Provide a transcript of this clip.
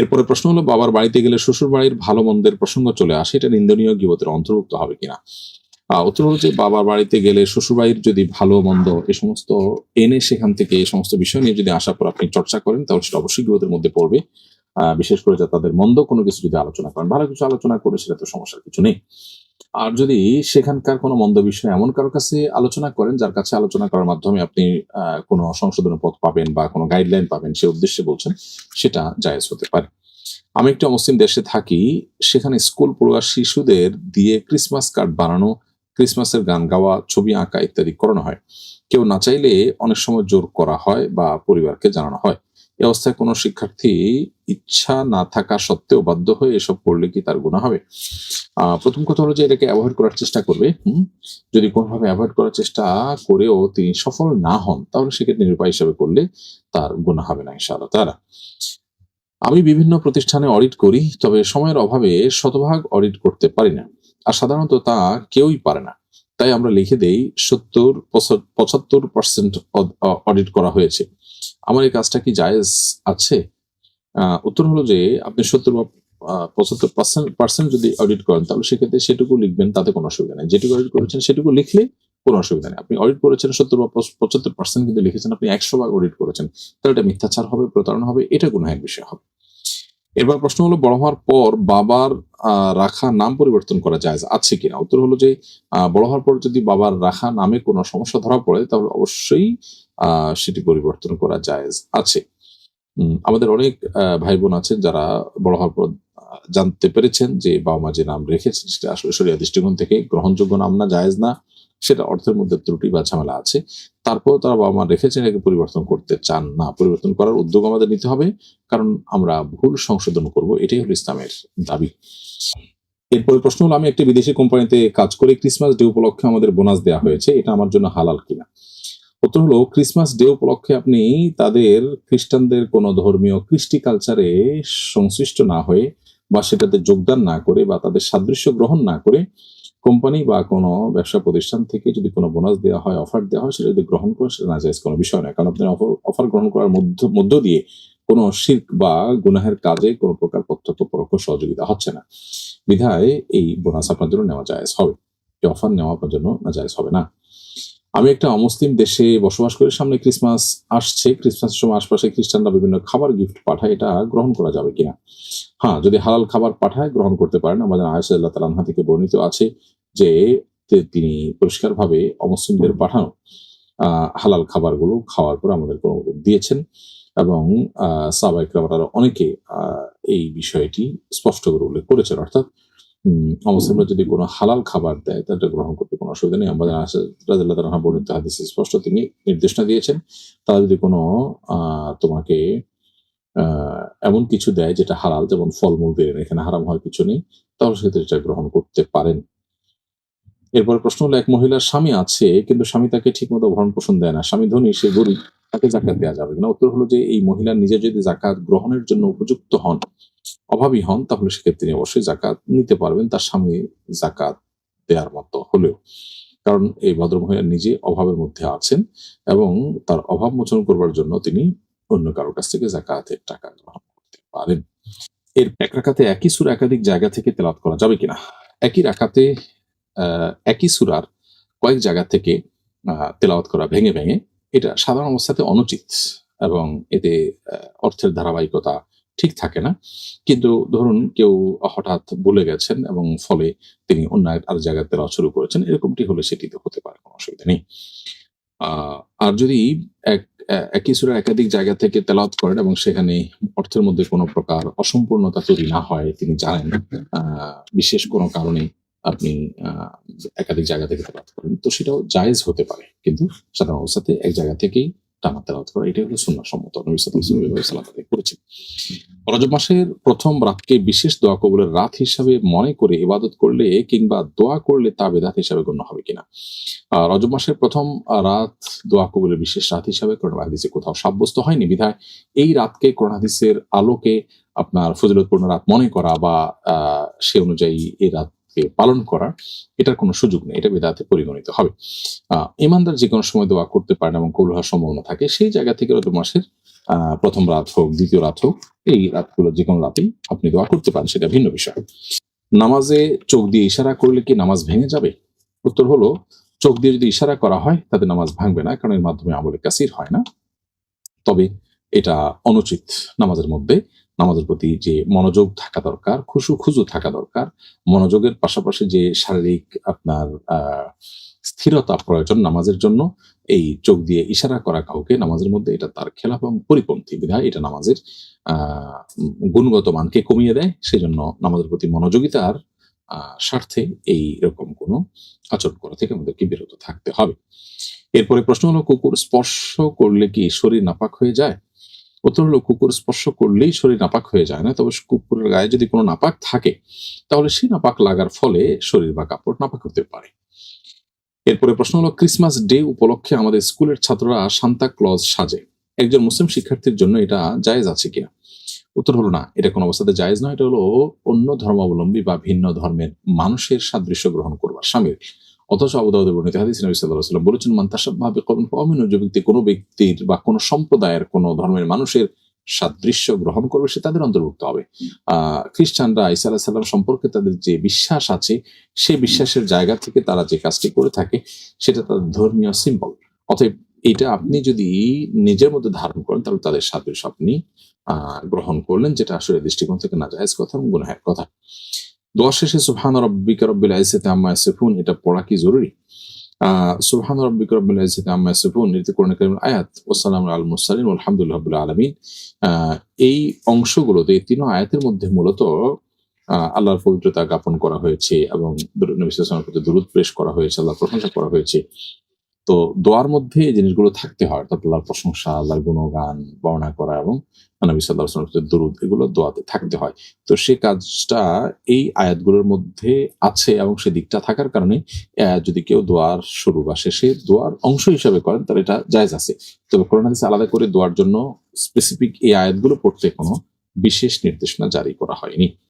এরপরে প্রশ্ন হলো, বাবার বাড়িতে গেলে শ্বশুর বাড়ির ভালো মন্দের প্রসঙ্গ চলে আসে, এটা নিন্দনীয় গিবতের অন্তর্ভুক্ত হবে কিনা? উত্তর হলো যে, বাবার বাড়িতে গেলে শ্বশুর বাড়ির যদি ভালো মন্দ এ সমস্ত এনে সেখান থেকে এই সমস্ত বিষয় নিয়ে যদি আসার পর আপনি চর্চা করেন, তাহলে সেটা অবশ্যই গিবতের মধ্যে পড়বে। বিশেষ করে যা তাদের মন্দ কোনো কিছু যদি আলোচনা করেন, ভালো কিছু আলোচনা করে সেটা তো সমস্যার কিছু নেই। আর যদি সেখানকার কোনো মন্দ বিষয় এমন কারও কাছে আলোচনা করেন, যার কাছে আলোচনা করার মাধ্যমে আপনি কোনো সংশোধনের পথ পাবেন বা কোনো গাইডলাইন পাবেন, সে উদ্দেশ্যে বলছেন, সেটা জায়েজ হতে পারে। আমি একটা মুসলিম দেশে থাকি, সেখানে স্কুল পড়ুয়া শিশুদের দিয়ে ক্রিসমাস কার্ড বানানো, ক্রিসমাসের গান গাওয়া, ছবি আঁকা ইত্যাদি করানো হয়। কেউ না চাইলে অনেক সময় জোর করা হয় বা পরিবারকে জানানো হয়। এই অবস্থায় কোনো শিক্ষার্থী ইচ্ছা না থাকা সত্ত্বেও বাধ্য হয়ে এসব করলে কি তার গুণা হবে? প্রথম কথা হলো যে এটাকে অ্যাভয়েড করার চেষ্টা করবে? যদি কোনোভাবে অ্যাভয়েড করার চেষ্টা করেও তিনি সফল না হন, তাহলে সেক্ষেত্রে নিরুপায় হিসাবে করলে তার গুণা হবে না, ইনশাআল্লাহ তারা আমি বিভিন্ন প্রতিষ্ঠানে অডিট করি, তবে সময়ের অভাবে শতভাগ অডিট করতে পারি না, আর সাধারণত তা কেউই পারে না। তাই আমরা লিখে দেই সত্তর পঁচাত্তর পার্সেন্ট অডিট করা হয়েছে। আমার এই কাজটা কি জায়েজ আছে? উত্তর হলো যে, আপনি সত্তর বা পঁচাত্তর পার্সেন্ট পার্সেন্ট যদি অডিট করেন, তাহলে সেক্ষেত্রে সেটুকু লিখবেন, তাতে কোনো অসুবিধা নেই। যেটুকু অডিট করেছেন, সেটুকু লিখলে কোনো অসুবিধা নেই। আপনি অডিট করেছেন, সত্তর বা পঁচাত্তর পার্সেন্ট কিন্তু লিখেছেন, আপনি একশো ভাগ অডিট করেছেন, তাহলে এটা মিথ্যাচার হবে, প্রতারণা হবে, এটা কোনো এক বিষয় হবে। এবার প্রশ্ন হলো, বড় হওয়ার পর বাবার রাখা নাম পরিবর্তন করা যায় আছে কিনা? উত্তর হলো যে বড় হওয়ার পর যদি বাবার রাখা নামে কোনো সমস্যা ধরা পড়ে, তাহলে অবশ্যই সেটি পরিবর্তন করা যায় আছে। আমাদের অনেক ভাই বোন আছেন যারা বড় হওয়ার পর জানতে পেরেছেন যে বাবা মা যে নাম রেখেছেন, সেটা আসলে শরিয়া দৃষ্টিকোণ থেকে গ্রহণযোগ্য নাম না, জায়েজ না। সেটা অর্থের মধ্যে ত্রুটি বা ঝামেলা আছে। তারপর তারা বাবা মা রেখেছেন একে পরিবর্তন করতে চান না। পরিবর্তন করার উদ্যোগ আমাদের নিতে হবে, কারণ আমরা ভুল সংশোধন করব, এটাই হলো ইসলামের দাবি। এরপরে প্রশ্ন হলো, আমি একটি বিদেশি কোম্পানিতে কাজ করে ক্রিসমাস ডে উপলক্ষে আমাদের বোনাস দেওয়া হয়েছে, এটা আমার জন্য হালাল কিনা? উত্তর হলো, ক্রিসমাস ডে উপলক্ষে আপনি তাদের খ্রিস্টানদের কোনো ধর্মীয় কৃষ্টি কালচারে সংশ্লিষ্ট না হয়ে বা সেটাতে যোগদান না করে বা তাদের সাদৃশ্য গ্রহণ না করে কোম্পানি বা কোনো ব্যবসা প্রতিষ্ঠান থেকে যদি কোনো বোনাস দেওয়া হয় অফার দেওয়া হয়, সেটা যদি গ্রহণ করে, সেটা না কোনো বিষয় নয়। কারণ আপনি অফার অফার গ্রহণ করার মধ্য মধ্য দিয়ে কোনো শির্ক বা গুনাহের কাজে কোনো প্রকার প্রত্যক্ষ পরোক্ষ সহযোগিতা হচ্ছে না। বিধায় এই বোনাস আপনার জন্য নেওয়া যায় হবে। অফার নেওয়া আপনার জন্য না যায় হবে না। আমি একটা অমুসলিম দেশে বসবাস করি সামনে ক্রিসমাস আসছে ক্রিসমাসের সময় আশপাশে খ্রিস্টানরা বিভিন্ন খাবার গিফট পাঠায় এটা গ্রহণ করা যাবে কিনা? হ্যাঁ যদি হালাল খাবার পাঠায় গ্রহণ করতে পারেন। আমাদের আয়সা আল্লাহ তালাহা থেকে বর্ণিত আছে যে তিনি পরিষ্কারভাবে অমুসলিমদের পাঠানো আহ, হালাল খাবারগুলো খাওয়ার পর আমাদের অনুমোদন দিয়েছেন এবং সাবাইকরা অনেকে আহ, এই বিষয়টি স্পষ্ট করে উল্লেখ করেছেন। অর্থাৎ অমুসলিমরা যদি কোনো হালাল খাবার দেয় এটা গ্রহণ করতে কোনো অসুবিধা নেই। আমাদের রাজিল্লাহ তালাহা বর্ণিত হাদিসে স্পষ্ট তিনি নির্দেশনা দিয়েছেন, তারা যদি কোনো তোমাকে এমন কিছু দেয় যেটা হালাল, যেমন ফলমূল দিয়ে এখানে হারাম হওয়ার কিছু নেই, তাহলে সেক্ষেত্রে এটা গ্রহণ করতে পারেন। এরপর প্রশ্ন হলো, এক মহিলার স্বামী আছে, কিন্তু স্বামী তাকে ঠিকমতো ভরণ পোষণ দেয় না। স্বামী ধনী, সে গরিব। তাকে জাকাত দেওয়া যাবে কিনা উত্তর হলো যে এই মহিলা নিজে যদি জাকাত গ্রহণের জন্য উপযুক্ত হন, অভাবী হন, তাহলে সেক্ষেত্রে তিনি অবশ্যই জাকাত নিতে পারবেন তার স্বামী জাকাত দেওয়ার মতো হলেও। কারণ এই ভদ্রমহিলা নিজে অভাবের মধ্যে আছেন এবং তার অভাব মোচন করবার জন্য তিনি অন্য কারোর কাছ থেকে জাকাতের টাকা গ্রহণ করতে পারেন। এর এক রাখাতে একই সুর একাধিক জায়গা থেকে তেলাত করা যাবে কিনা? একই রাখাতে একই সুরার কয়েক জায়গা থেকে তেলাওয়াত করা ভেঙে ভেঙে এটা সাধারণ অবস্থাতে অনুচিত এবং এতে অর্থের ধারাবাহিকতা ঠিক থাকে না। কিন্তু ধরুন কেউ হঠাৎ বলে গেছেন এবং ফলে তিনি অন্য আর জায়গায় তেলাওয়াত শুরু করেছেন, এরকমটি হলে সেটি তো হতে পারে, কোনো অসুবিধা নেই। আর যদি এক একই সুরা একাধিক জায়গা থেকে তেলাওয়াত করেন এবং সেখানে অর্থের মধ্যে কোনো প্রকার অসম্পূর্ণতা তৈরি না হয়, তিনি জানেন বিশেষ কোনো কারণে আপনি একাধিক জায়গা থেকে তেলাওয়াত করেন, তো সেটাও জায়েজ হতে পারে। কিন্তু সাধারণ অবস্থাতে এক জায়গা থেকেই টানা তেলাওয়াত করা, এটাই হলো সুন্নাহ সম্মত। নবী করেছেন। রজব মাসের প্রথম রাতকে বিশেষ দোয়া কবুলের রাত হিসাবে মনে করে ইবাদত করলে কিংবা দোয়া করলে তা বেদাত হিসাবে গণ্য হবে কিনা? রজব মাসের প্রথম রাত দোয়া কবুলের বিশেষ রাত হিসাবে কোরআন হাদিসে কোথাও সাব্যস্ত হয়নি, বিধায় এই রাতকে কোরআন হাদিসের আলোকে আপনার ফজিলতপূর্ণ রাত মনে করা বা সে অনুযায়ী এই রাতকে পালন করা এটার কোনো সুযোগ নেই, এটা বেদাতে পরিগণিত হবে। ইমানদার যে কোনো সময় দোয়া করতে পারেন এবং কবুল হওয়ার সম্ভাবনা থাকে, সেই জায়গা থেকে রজব মাসের প্রথম রাত হোক, দ্বিতীয় রাত হোক, এই রাতগুলো যে কোনো রাতেই আপনি দোয়া করতে পারেন, সেটা ভিন্ন বিষয়। নামাজে চোখ দিয়ে ইশারা করলে কি নামাজ ভেঙে যাবে? উত্তর হলো, চোখ দিয়ে যদি ইশারা করা হয়, তাতে নামাজ ভাঙবে না, কারণ এর মাধ্যমে আমলে কাসির হয় না। তবে এটা অনুচিত নামাজের মধ্যে নামাজের প্রতি যে মনোযোগ থাকা দরকার, খুশু খুজু থাকা দরকার, মনোযোগের পাশাপাশি যে শারীরিক আপনার স্থিরতা প্রয়োজন নামাজের জন্য, এই চোখ দিয়ে ইশারা করা কাউকে নামাজের মধ্যে, এটা তার খেলাফ এবং পরিপন্থী বিধায় এটা নামাজের গুণগত মানকে কমিয়ে দেয়। সেজন্য নামাজের প্রতি মনোযোগিতার স্বার্থে এই রকম কোনো আচরণ করা থেকে আমাদেরকে বিরত থাকতে হবে। এরপরে প্রশ্ন হলো, কুকুর স্পর্শ করলে কি শরীর নাপাক হয়ে যায়? উত্তর হলো কুকুর স্পর্শ করলেই শরীর নাপাক হয়ে যায় না, তবে কুকুরের গায়ে যদি কোনো নাপাক থাকে, তাহলে সেই নাপাক লাগার ফলে শরীর বা কাপড় নাপাক হতে পারে। এরপরে প্রশ্ন হলো, ক্রিসমাস ডে উপলক্ষে আমাদের স্কুলের ছাত্ররা সান্তা ক্লজ সাজে। একজন মুসলিম শিক্ষার্থীর জন্য এটা জায়েজ আছে কিনা? উত্তর হলো না, এটা কোনো অবস্থাতে জায়েজ নয়, এটা হলো অন্য ধর্মাবলম্বী বা ভিন্ন ধর্মের মানুষের সাদৃশ্য গ্রহণ করবার সামিল। অথচ আবুদাউদের বর্ণিত হাদিস নবী সাল্লাল্লাহু আলাইহি ওয়াসাল্লাম বলেছেন, মান তাসাব্বাহা বিকওমিন ফামিনু যে ব্যক্তি কোনো ব্যক্তির বা কোনো সম্প্রদায়ের, কোনো ধর্মের মানুষের সাদৃশ্য গ্রহণ করবে, সে তাদের অন্তর্ভুক্ত হবে। খ্রিস্টানরা ঈসা আলাইহিস সালাম সম্পর্কে তাদের যে বিশ্বাস আছে, সে বিশ্বাসের জায়গা থেকে তারা যে কাজটি করে থাকে, সেটা তাদের ধর্মীয় সিম্বল অতএব এটা আপনি যদি নিজের মধ্যে ধারণ করেন, তাহলে তাদের সাদৃশ্য আপনি আহ গ্রহণ করলেন, যেটা আসলে দৃষ্টিকোণ থেকে না জায়েজ কথা এবং গুনাহের কথা। দোয়া শেষে সুবহান রব্বিক রব্বিল আইসাতে আম্মা ইয়াসিফুন এটা পড়া কি জরুরি? সুবহান রব্বিক রব্বিল আইসাতে আম্মা ইয়াসিফুন এটি কোরআন কারীমের আয়াত। ওয়াসসালামু আল মুরসালিন আলহামদুলিল্লাহ রাব্বিল আলামিন। আহ, এই অংশগুলোতে এই তিন আয়াতের মধ্যে মূলত আল্লাহর পবিত্রতা জ্ঞাপন করা হয়েছে এবং নবী সাল্লাল্লাহু আলাইহি প্রতি দরুদ পেশ করা হয়েছে আল্লাহর প্রশংসা করা হয়েছে। তো দোয়ার মধ্যে এই জিনিসগুলো থাকতে হয়, অর্থাৎ আল্লাহর প্রশংসা, আল্লাহর গুণগান বর্ণনা করা এবং নবী সাল্লাহ দরুদ, এগুলো দোয়াতে থাকতে হয়। তো সে কাজটা এই আয়াতগুলোর মধ্যে আছে এবং সে দিকটা থাকার কারণে যদি কেউ দোয়ার শুরু বা শেষে দোয়ার অংশ হিসাবে করেন, তাহলে এটা জায়জ আছে। তবে করোনা আলাদা করে দোয়ার জন্য স্পেসিফিক এই আয়াতগুলো পড়তে কোনো বিশেষ নির্দেশনা জারি করা হয়নি।